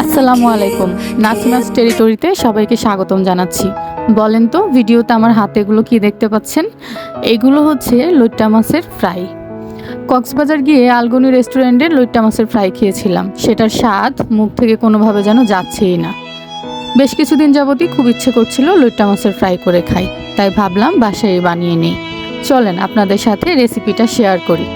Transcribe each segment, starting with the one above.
আসসালামু আলাইকুম। নাসিমাস টেরিটরিতে সবাইকে স্বাগতম জানাচ্ছি। বলেন তো, ভিডিওতে আমার হাতে এগুলো কি দেখতে পাচ্ছেন? এগুলো হচ্ছে লইট্টা মাছের ফ্রাই। কক্সবাজার গিয়ে আলগনি রেস্টুরেন্টে লইট্টা মাছের ফ্রাই খেয়েছিলাম। সেটার স্বাদ মুখ থেকে কোনোভাবে যেন যাচ্ছেই না। বেশ কিছুদিন যাবতই খুব ইচ্ছে করছিল লইট্টা মাছের ফ্রাই করে খাই। তাই ভাবলাম বাসায় বানিয়ে নিই। চলেন আপনাদের সাথে রেসিপিটা শেয়ার করি।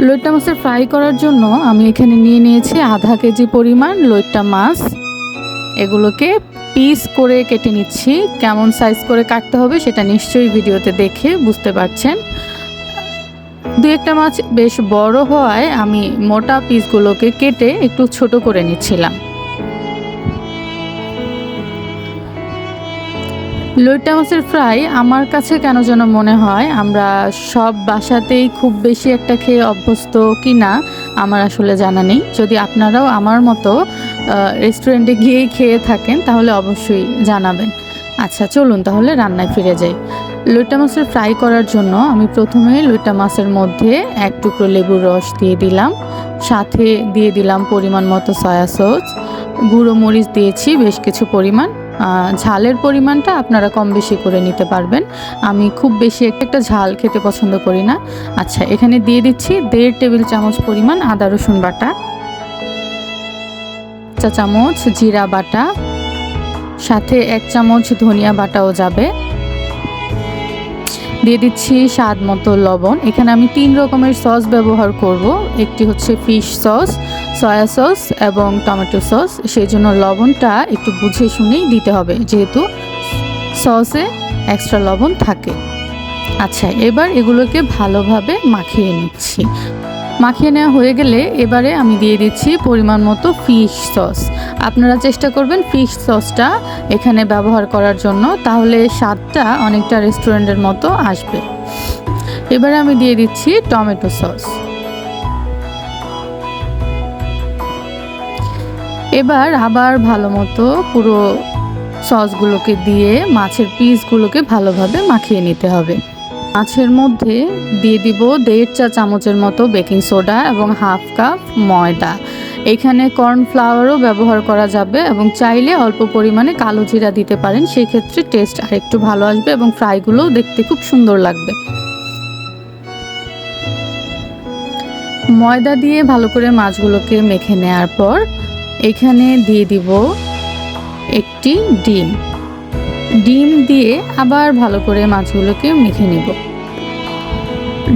লইট্টা মাছের ফ্রাই করার জন্য আমি এখানে নিয়ে নিয়েছি আধা কেজি পরিমাণ লইট্টা মাছ। এগুলোকে পিস করে কেটে নিচ্ছি। কেমন সাইজ করে কাটতে হবে সেটা নিশ্চয়ই ভিডিওতে দেখে বুঝতে পারছেন। দু একটা মাছ বেশ বড় হওয়ায় আমি মোটা পিসগুলোকে কেটে একটু ছোট করে নিচ্ছিলাম। লইট্টা মাছের ফ্রাই আমার কাছে কেন যেন মনে হয়, আমরা সব বাসাতেই খুব বেশি একটা খেয়ে অভ্যস্ত কি না, আমার আসলে জানা নেই। যদি আপনারাও আমার মতো রেস্টুরেন্টে গিয়ে খেয়ে থাকেন, তাহলে অবশ্যই জানাবেন। আচ্ছা চলুন তাহলে রান্নায় ফিরে যাই। লইট্টা মাছের ফ্রাই করার জন্য আমি প্রথমে লইট্টা মাছের মধ্যে এক টুকরো লেবুর রস দিয়ে দিলাম। সাথে দিয়ে দিলাম পরিমাণ মতো সয়া সস। গুঁড়ো মরিচ দিয়েছি, বেশ কিছু পরিমাণ। ঝালের পরিমাণটা আপনারা কম বেশি করে নিতে পারবেন। আমি খুব বেশি একটা ঝাল খেতে পছন্দ করি না। আচ্ছা এখানে দিয়ে দিচ্ছি দেড় টেবিল চামচ পরিমাণ আদা, রসুন বাটা, চা চামচ জিরা বাটা, সাথে এক চামচ ধনিয়া বাটাও যাবে। দিয়ে দিচ্ছি স্বাদ মতো লবণ। এখানে আমি তিন রকমের সস ব্যবহার করব। একটি হচ্ছে ফিশ সস, সয়া সস এবং টমেটো সস। সেই জন্য লবণটা একটু বুঝে শুনেই দিতে হবে, যেহেতু সসে এক্সট্রা লবণ থাকে। আচ্ছা এবার এগুলোকে ভালোভাবে মাখিয়ে নিচ্ছি। মাখিয়ে নেওয়া হয়ে গেলে এবারে আমি দিয়ে দিচ্ছি পরিমাণ মতো ফিশ সস। আপনারা চেষ্টা করবেন ফিশ সসটা এখানে ব্যবহার করার জন্য, তাহলে স্বাদটা অনেকটা রেস্টুরেন্টের মতো আসবে। এবারে আমি দিয়ে দিচ্ছি টমেটো সস। এবার আবার ভালো মতো পুরো সসগুলোকে দিয়ে, মাছের পিসগুলোকে ভালোভাবে মাখিয়ে নিতে হবে। মাছের মধ্যে দিয়ে দিব দেড় চা চামচের মতো বেকিং সোডা এবং হাফ কাপ ময়দা। এখানে কর্নফ্লাওয়ারও ব্যবহার করা যাবে এবং চাইলে অল্প পরিমাণে কালো জিরা দিতে পারেন সেই ক্ষেত্রে টেস্ট আরেকটু ভালো আসবে এবং ফ্রাইগুলোও দেখতে খুব সুন্দর লাগবে। ময়দা দিয়ে ভালো করে মাছগুলোকে মেখে নেওয়ার পর এখানে দিয়ে দিব একটি ডিম। ডিম দিয়ে আবার ভালো করে মাছগুলোকে মেখে নিব।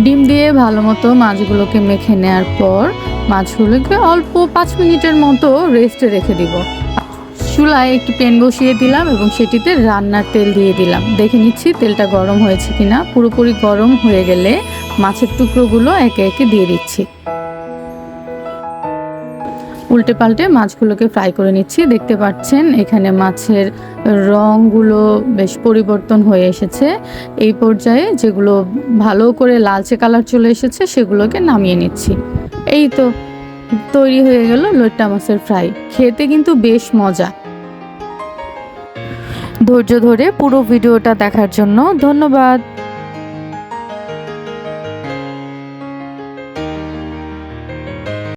ডিম দিয়ে ভালো মতো মাছগুলোকে মেখে নেওয়ার পর মাছগুলোকে অল্প পাঁচ মিনিটের মতো রেস্টে রেখে দিব। চুলায় একটি প্যান বসিয়ে দিলাম এবং সেটিতে রান্নার তেল দিয়ে দিলাম। দেখে নিচ্ছি তেলটা গরম হয়েছে কিনা। পুরোপুরি গরম হয়ে গেলে মাছের টুকরোগুলো একে একে দিয়ে দিচ্ছি। উল্টে পাল্টে মাছগুলোকে ফ্রাই করে নিচ্ছি। দেখতে পাচ্ছেন, এখানে মাছের রঙগুলো বেশ পরিবর্তন হয়ে এসেছে। এই পর্যায়ে যেগুলো ভালো করে লালচে কালার চলে এসেছে, সেগুলোকে নামিয়ে নিচ্ছি। এই তো তৈরি হয়ে গেল লইট্টা মাছের ফ্রাই। খেতে কিন্তু বেশ মজা। ধৈর্য ধরে পুরো ভিডিওটা দেখার জন্য ধন্যবাদ।